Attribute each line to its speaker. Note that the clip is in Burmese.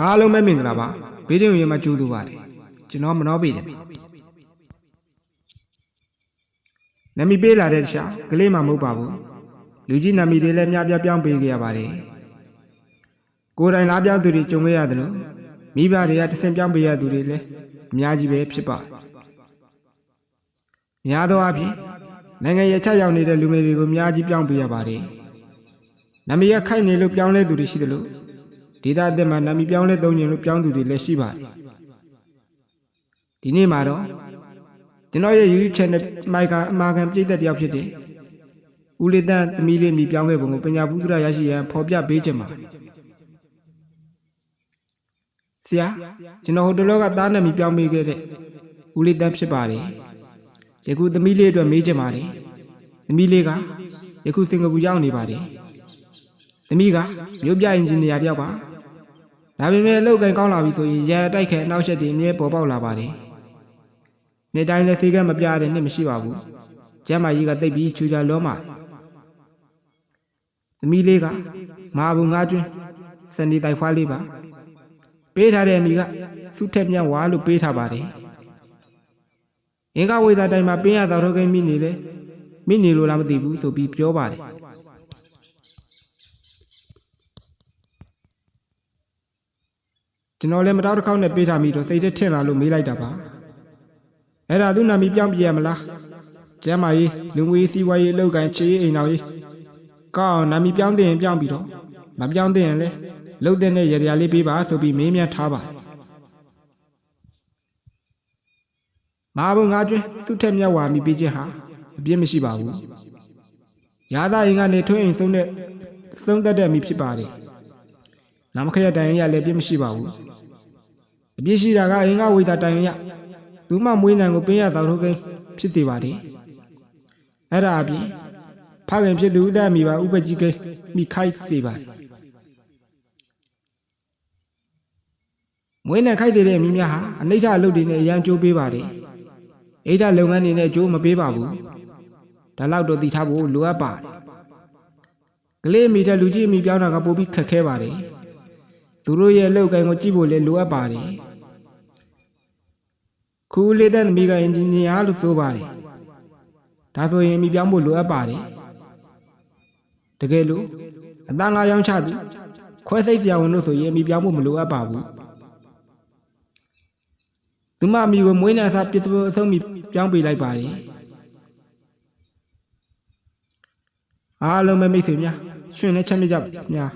Speaker 1: အားလုံးပဲမင်္ဂလာပါဘေးတင်ရင်မှာကျူးသူပါတယ်ကျွန်တော်မနှောပေးတယ်နမီပေးလာတဲ့တခြားကလေးမှမဟုတ်ပါဘူးလူကြီးနမီတွေလည်းများပြားပြောင်းပေးခဲ့ရပါတယ်ကိုယ်တိုင်လားပြောင်းသူတွေကြုံခဲ့ရတယ်လို့မိဘတွေကတဆင့်ပြောင်းပေးရသူတွေလည်းအများကြီးပဲဖြစ်ပါတယ်များသောအားဖြင့်နိုင်ငံရချက်ရောက်နေတဲ့လူငယ်တွေကိုအများကြီးပြောင်းပေးရပါတယ်နမီရခိုက်နေလို့ပြောင်းလဲသူတွေရှိတယ်လို့ ဒေတာအသက်မှာနာမည်ပြောင်းလဲသုံးခြင်းလို့ပြောင်းသူတွေလည်းရှိပါတယ်ဒီနေ့မှာတော့ကျွန်တော်ရဲ့ YouTube channel မိုက်ကအမာခံပြည်သက်တယောက်ဖြစ်တဲ့ဦးလေးတန်းသမီးလေးမိပြောင်းခဲ့ပုံကိုပညာဘူးဒရရရှိရန်ဖော်ပြပေးခြင်းပါဆရာကျွန်တော်ဟိုတလောကသားနဲ့မိပြောင်းပေးခဲ့တဲ့ဦးလေးတန်းဖြစ်ပါတယ်ယခုသမီးလေးအတွက်မေးချင်ပါတယ်သမီးလေးကယခုစင်ကာပူရောက်နေပါတယ်သမီးကမြို့ပြအင်ဂျင်နီယာတယောက်ပါ ဒါပေမဲ့အလုပ်ကိုင်ကောင်းလာပြီဆိုရင်ရန်အတိုက်ခဲအနောက်ရှက်တွေအမြဲပေါ်ပေါက်လာပါတယ်။နေ့တိုင်းလည်းဆေးကမပြတဲ့နှစ်မရှိပါဘူး။ကျမ်းမာကြီးကတိတ်ပြီးချူချာလောမှာ။သမီးလေးကမဟာဘူးငါးကျွန်းစန်ဒီတိုက်ဖွားလေးပါ။ပေးထားတဲ့အမိကစုထက်မြတ်ဝါလို့ပေးထားပါတယ်။အင်္ဂဝေသာတိုင်းမှာပင်းရတော်ထုတ်ကိန်းမိနေလေမိနေလို့လားမသိဘူးဆိုပြီးပြောပါတယ်။ ကျွန်တော်လည်းမတော်တစ်ခေါက်နဲ့ပေးထားမိတော့စိတ်ထဲထင်လာလို့မေးလိုက်တာပါအဲ့ဒါသူနာမည်ပြောင်းပြရမလားကျမ်းမာရေးလူငွေစီးပွားရေးအလုပ်ကိုင်ချေးအိမ်တော်ရေးကောင်းအောင်နာမည်ပြောင်းတဲ့ရင်ပြောင်းပြီးတော့မပြောင်းတဲ့ရင်လည်းလှုပ်တဲ့နဲ့ရရလေးပေးပါဆိုပြီးမေးမြန်းထားပါမဟာဘုံငါကျွန်းသူ့ထက်မြတ်ဝါမိပေးခြင်းဟာအပြစ်မရှိပါဘူးရာသာရင်ကနေထွင်းအိမ်ဆုံးတဲ့ဆုံးသက်တဲ့မိဖြစ်ပါတယ် နာမခရတိုင်ရလည်းပြစ်မရှိပါဘူးအပြစ်ရှိတာကအင်္ဂဝေဒတိုင်ရသူမမွေးနံကိုပင်းရသောထုတ်ကိန်းဖြစ်စေပါတယ်အဲ့ဒါအပြင်ဖခင်ဖြစ်သူဥဒ္ဒမီပါဥပကြီးကိန်းမိခိုက်စေပါတယ်မွေးနံခိုက်တဲ့မိများဟာအနိဋ္ဌအလုပ်တွေနဲ့အရန်ကြိုးပေးပါတယ်အိဋ္ဌလုပ်ငန်းတွေနဲ့အကျိုးမပေးပါဘူးဒါလောက်တော့သိထားဖို့လိုအပ်ပါတယ်ကလေးမိတဲ့လူကြီးမိပြောင်းတာကပိုပြီးခက်ခဲပါတယ် သူတို့ရဲ့အလုပ်ကိုင်ကိုကြည့်ဖို့လည်းလိုအပ်ပါတယ်ခူးလေးတဲ့သမီးကအင်ဂျင်နီယာလို့ဆိုပါတယ်ဒါဆိုရင်မိပြောင်းဖို့လိုအပ်ပါတယ်တကယ်လို့အသားငါးရောင်းချသူခွဲစိတ်ပြဝင်လို့ဆိုရင်မိပြောင်းဖို့မလိုအပ်ပါဘူးသူမအမိကိုမွေးနေစားပြစ်ဖို့အဆုံးမိပြောင်းပေးလိုက်ပါတယ်အားလုံးပဲမိတ်ဆွေများရှင်နဲ့ချက်မြကြပါများ